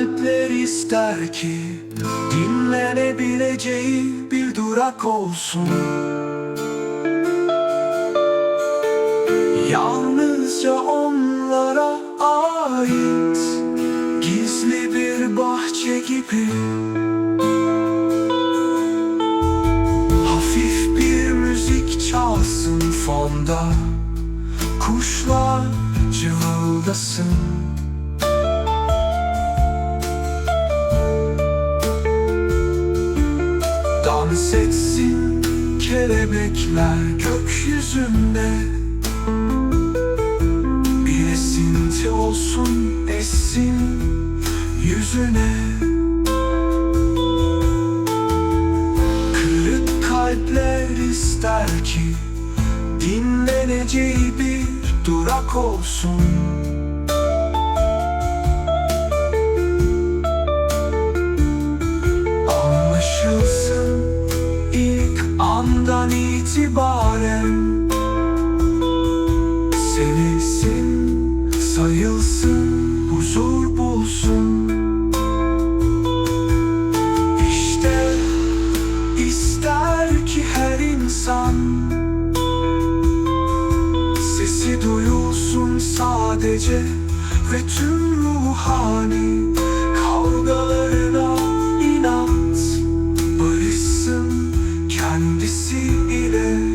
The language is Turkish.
Kalpler ister ki Dinlenebileceği bir durak olsun. Yalnızca onlara ait Gizli bir bahçe gibi. Hafif bir müzik çalsın fonda Kuşlar cıvıldasın Dans etsin kelebekler gökyüzünde. Bir esinti olsun essin yüzüne. Kırık kalpler ister ki Dinleneceği bir durak olsun sadece ve tüm ruhani kavgalarına inat. Barışsın kendisi ile.